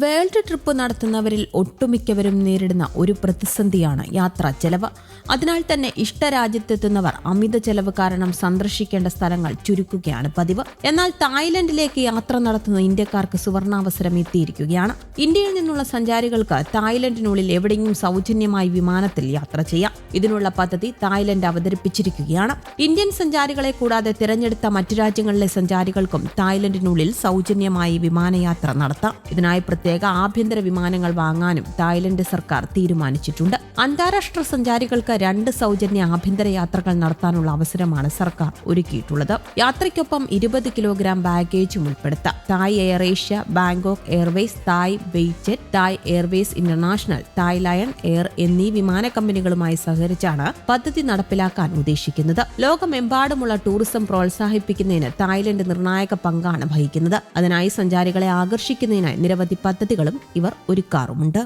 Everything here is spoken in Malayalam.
വേൾഡ് ട്രിപ്പ് നടത്തുന്നവരിൽ ഒട്ടുമിക്കവരും നേരിടുന്ന ഒരു പ്രതിസന്ധിയാണ് യാത്രാ ചെലവ്. അതിനാൽ തന്നെ ഇഷ്ടരാജ്യത്തെത്തുന്നവർ അമിത ചെലവ് കാരണം സന്ദർശിക്കേണ്ട സ്ഥലങ്ങൾ ചുരുക്കുകയാണ് പതിവ്. എന്നാൽ തായ്ലൻഡിലേക്ക് യാത്ര നടത്തുന്ന ഇന്ത്യക്കാർക്ക് സുവർണാവസരം എത്തിയിരിക്കുകയാണ്. ഇന്ത്യയിൽ നിന്നുള്ള സഞ്ചാരികൾക്ക് തായ്ലൻഡിനുള്ളിൽ എവിടെയും സൗജന്യമായി വിമാനത്തിൽ യാത്ര ചെയ്യാം. ഇതിനുള്ള പദ്ധതി തായ്ലൻഡ് അവതരിപ്പിച്ചിരിക്കുകയാണ്. ഇന്ത്യൻ സഞ്ചാരികളെ കൂടാതെ തിരഞ്ഞെടുത്ത മറ്റു രാജ്യങ്ങളിലെ സഞ്ചാരികൾക്കും തായ്ലൻഡിനുള്ളിൽ സൗജന്യമായി വിമാനയാത്ര നടത്താം. ഇതിനായി പ്രത്യേക ആഭ്യന്തര വിമാനങ്ങൾ വാങ്ങാനും തായ്ലൻഡ് സർക്കാർ തീരുമാനിച്ചിട്ടുണ്ട്. അന്താരാഷ്ട്ര സഞ്ചാരികൾക്ക് രണ്ട് സൗജന്യ ആഭ്യന്തര യാത്രകൾ നടത്താനുള്ള അവസരമാണ് സർക്കാർ ഒരുക്കിയിട്ടുള്ളത്. യാത്രയ്ക്കൊപ്പം ഇരുപത് കിലോഗ്രാം ബാഗേജും ഉൾപ്പെടുത്താം. Thai Air Asia Bangkok Airways Thai VietJet Thai Airways International Thai Lion Air എന്നീ വിമാന കമ്പനികളുമായി സഹകരിച്ചാണ് പദ്ധതി നടപ്പിലാക്കാൻ ഉദ്ദേശിക്കുന്നത്. ലോകമെമ്പാടുമുള്ള ടൂറിസം പ്രോത്സാഹിപ്പിക്കുന്നതിന് തായ്ലൻഡ് നിർണായക പങ്കാണ് വഹിക്കുന്നത്. അതിനായി സഞ്ചാരികളെ ആകർഷിക്കുന്നതിനായി നിരവധി പദ്ധതികളും ഇവർ ഒരുക്കാറുമുണ്ട്